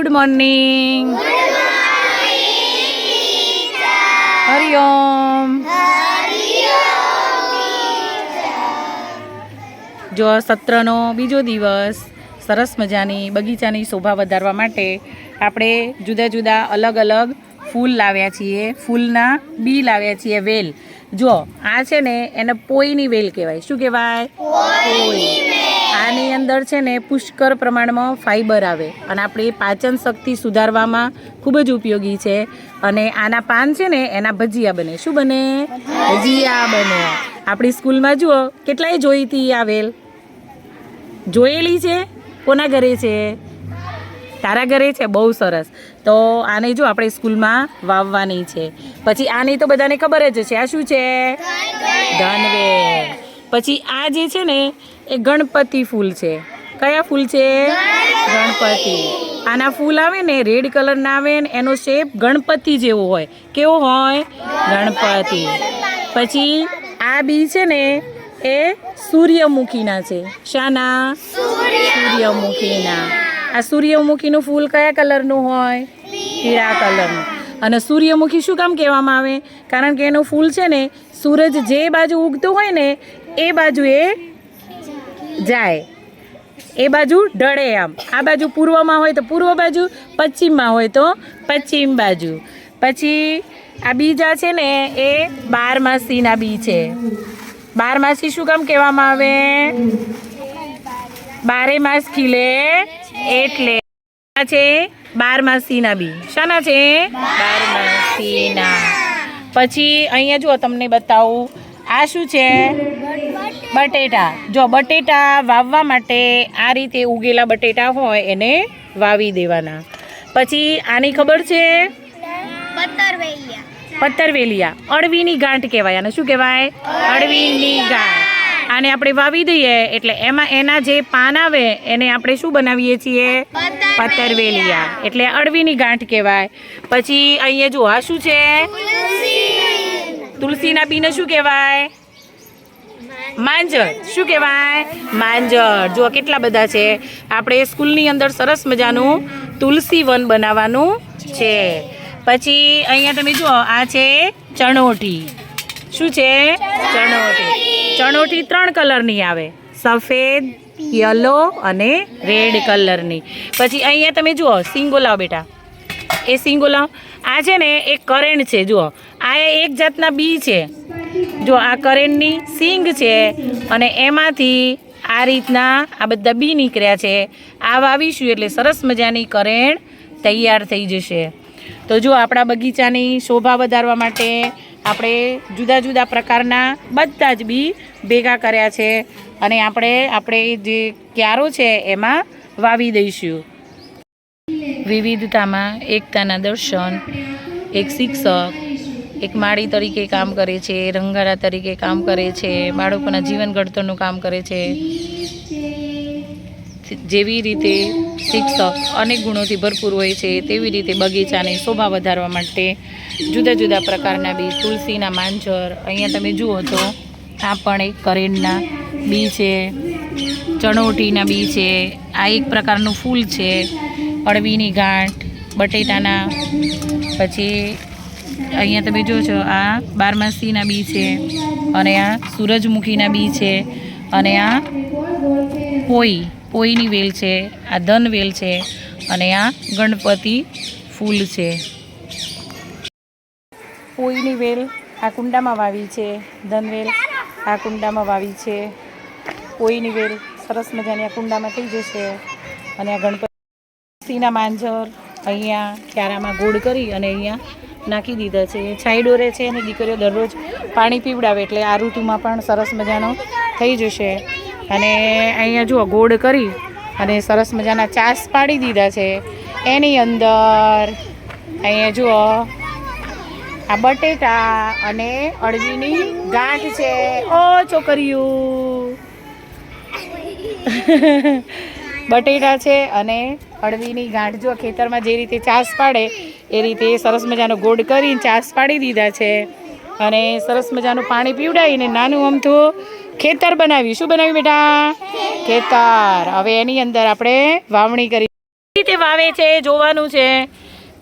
Good morning Hariom જો સત્રનો બીજો દિવસ સરસ મજાની બગીચાની શોભા વધારવા માટે આપણે જુદા જુદા અલગ અલગ ફૂલ લાવ્યા છીએ. ફૂલના બી લાવ્યા છીએ વેલ. જો આ છે ને એને પોઈની વેલ કહેવાય. શું કહેવાય? પોઈ. આની અંદર છે ને પુષ્કળ પ્રમાણમાં ફાઈબર આવે. અને આપણી પાચન શક્તિ સુધારવામાં ખૂબ જ ઉપયોગી છે. અને આના પાન છે ને એના ભજીયા બને. શું બને? ભજીયા બને. આપણી સ્કૂલમાં જુઓ કેટલાય જોઈતી આવેલ. જોયેલી છે? કોના ઘરે છે? તારા ઘરે છે? બહુ સરસ. તો આને જો આપણે સ્કૂલમાં વાવવાની છે. પછી આની તો બધાને ખબર જ છે. આ શું છે? ધનવેલ પછી આ જે છે ને, એ ગણપતિ ફૂલ છે. કયા ફૂલ છે? ગણપતિ. આના ફૂલ આવે ને, રેડ કલરના આવે ને, એનો શેપ ગણપતિ જેવો હોય. કેવો હોય? ગણપતિ. પછી આ બી છે ને, એ સૂર્યમુખીના છે. શાના? સૂર્યમુખીના. આ સૂર્યમુખીનું ફૂલ કયા કલરનું હોય? પીળા કલરનું. અને સૂર્યમુખી શું કામ કહેવામાં આવે? કારણ કે એનું ફૂલ છે ને, સૂરજ જે બાજુ ઉગતો હોય ને એ બાજુ એ જાય. એ બાજુ ઢળે આમ. આ બાજુ પૂર્વમાં હોય તો પૂર્વ બાજુ, પશ્ચિમમાં હોય તો પશ્ચિમ બાજુ. પછી આ બીજા છે ને, એ બારમાસીના બી છે. બારમાસી શું કામ કહેવામાં આવે? બારે માસ ખીલે એટલે. છે બારમાસીના બી. શાના છે? બારમાસીના. પછી અહીંયા જુઓ, તમને બતાવું. આ શું છે? બટેટા. જો બટેટા વાવવા માટે આ રીતે ઉગેલા બટેટા હોય એને વાવી દેવાના. પછી આની ખબર છે? પત્તરવેલિયા અળવીની ગાંઠ કહેવાય. આને શું કહેવાય? અળવીની ગાંઠ. આને આપણે વાવી દઈએ એટલે એમાં એના જે પાન આવે એને આપણે શું બનાવીએ છીએ? પતરવેલિયા. એટલે અળવીની ગાંઠ કહેવાય. પછી અહીંયા જો આ શું છે? તુલસીના બીને શું કહેવાય? માંજર. શું કહેવાય? માંજર. જુઓ કેટલા બધા છે. આપણે સ્કૂલની અંદર સરસ મજાનું તુલસી વન બનાવવાનું છે. પછી અહીંયા તમે જુઓ, આ છે ચણોઠી શું છે? ચણોઠી ચણોઠી ત્રણ કલરની આવે. સફેદ, યલો અને રેડ કલરની. પછી અહીંયા તમે જુઓ, સિંગો લાવ બેટા. એ સિંગોલા આ છે ને એ કરેણ છે, જુઓ. આ એક જાતના બી છે. જો આ કરેણની સિંગ છે અને એમાંથી આ રીતના આ બધા બી નીકળ્યા છે. આ વાવીશું એટલે સરસ મજાની કરેણ તૈયાર થઈ જશે. તો જો આપણા બગીચાની શોભા વધારવા માટે આપણે જુદા જુદા પ્રકારના બધા જ બી ભેગા કર્યા છે. અને આપણે આપણે જે ક્યારો છે, એમાં વાવી દઈશું. વિવિધતામાં એકતાના દર્શન, એક શિક્ષક, એક માળી તરીકે કામ કરે છે, રંગારા તરીકે કામ કરે છે, બાળકોના જીવન ઘડતરનું કામ કરે છે. જેવી રીતે શિક્ષક અનેક ગુણોથી ભરપૂર હોય છે, તેવી રીતે બગીચાની શોભા વધારવા માટે જુદા જુદા પ્રકારના બી તુલસીના માંજર, અહીંયા તમે જુઓ તો આ પણ એક કરેણના બી છે, ચણોટીના બી છે, આ એક પ્રકારનું ફૂલ છે. અળવીની ગાંઠ, બટેટાના, પછી અહીંયા તમે જોજો આ બારમાસીના બી છે, અને આ સૂરજમુખીના બી છે, અને આ પોઈ, પોઈની વેલ છે, આ ધન વેલ છે, અને આ ગણપતિ ફૂલ છે. પોઈની વેલ આ કુંડામાં વાવી છે ધનવેલ આ કુંડામાં વાવી છે. પોઈની વેલ સરસ મજાની આ કુંડામાં થઈ જશે, અને આ ગણપતિના માંજર અહીંયા ક્યારામાં ગોળ કરી અને અહીંયા નાખી દીધા છે. છાંય ડોરે છે અને દીકરીઓ દરરોજ પાણી પીવડાવે એટલે આ ઋતુમાં પણ સરસ મજાનો થઈ જશે. અને અહીંયા જુઓ, ગોળ કરી અને સરસ મજાના ચાસ પાડી દીધા છે. એની અંદર અહીંયા જુઓ, આ બટેટા અને અળવીની ગાંઠ છે. ઓ છોકરીયું બટેટા છે અને અળવીની ગાંઠ જો ખેતરમાં જે રીતે ચાસ પાડે, એ રીતે સરસ મજાનો ગોળ કરીને ચાસ પાડી દીધા છે. અને સરસ મજાનું પાણી પીવડાવીને નાનું અમથું ખેતર બનાવ્યું. શું બનાવ્યું બેટા? ખેતર. હવે એની અંદર આપણે વાવણી કરી રીતે વાવે છે, જોવાનું છે.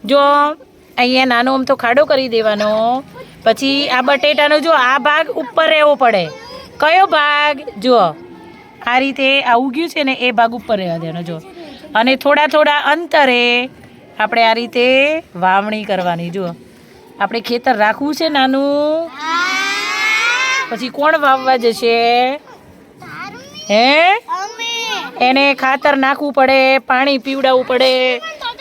જો અહીંયા નાનો આમ ખાડો કરી દેવાનો. પછી આ બટેટાનો જો આ ભાગ ઉપર રહેવો પડે. કયો ભાગ? જુઓ. આ રીતે આ ઉગ્યું છે ને એ ભાગ ઉપર રહેવા દેવાનો. જો. અને થોડા થોડા અંતરે આપણે આ રીતે વાવણી કરવાની. જુઓ, આપણે ખેતર રાખવું છે નાનું. પછી કોણ વાવવા જશે? હે? એને ખાતર નાખવું પડે, પાણી પીવડાવવું પડે,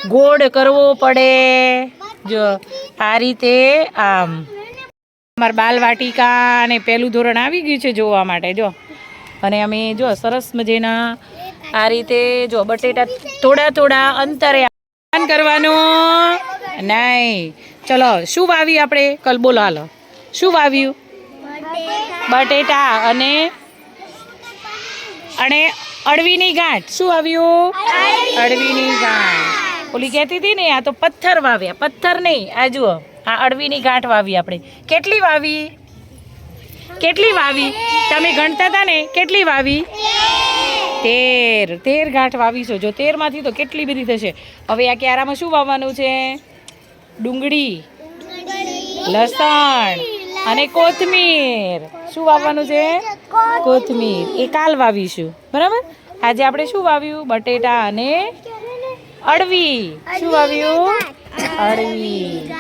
ગોળ કરવો પડે. જો, આ રીતે આમ. અમારા બાલવાટિકા અને પહેલું ધોરણ આવી ગયું છે જોવા માટે, જો. અને અમે જો સરસ મજાના આ રીતે જો બટેટા થોડા થોડા અંતરે કરવાનું. નહીં. ચલો શું વાવી આપણે? કલ બોલો હાલો. શું વાવ્યું? બટેટા. અને અને અળવીની ગાંઠ. શું આવ્યું અળવીની ગાંઠ. ઓલી કહેતી હતી ને આ તો પથ્થર વાવ્યા. પથ્થર નહીં. આ જુઓ આ અળવીની ગાંઠ વાવી આપણે. કેટલી વાવી? કેટલી વાવી? તમે ગણતા હતા ને? કેટલી વાવી? તેર. તેર ગાંઠ વાવીશું જો તેરમાંથી તો કેટલી બધી થશે? હવે આ ક્યારામાં શું વાવવાનું છે? ડુંગળી, લસણ અને કોથમીર. શું વાવવાનું છે? કોથમીર. એ કાલ વાવીશું. બરાબર? આજે આપણે શું વાવ્યું? બટેટા અને અડવી. શું વાવ્યું? અળવી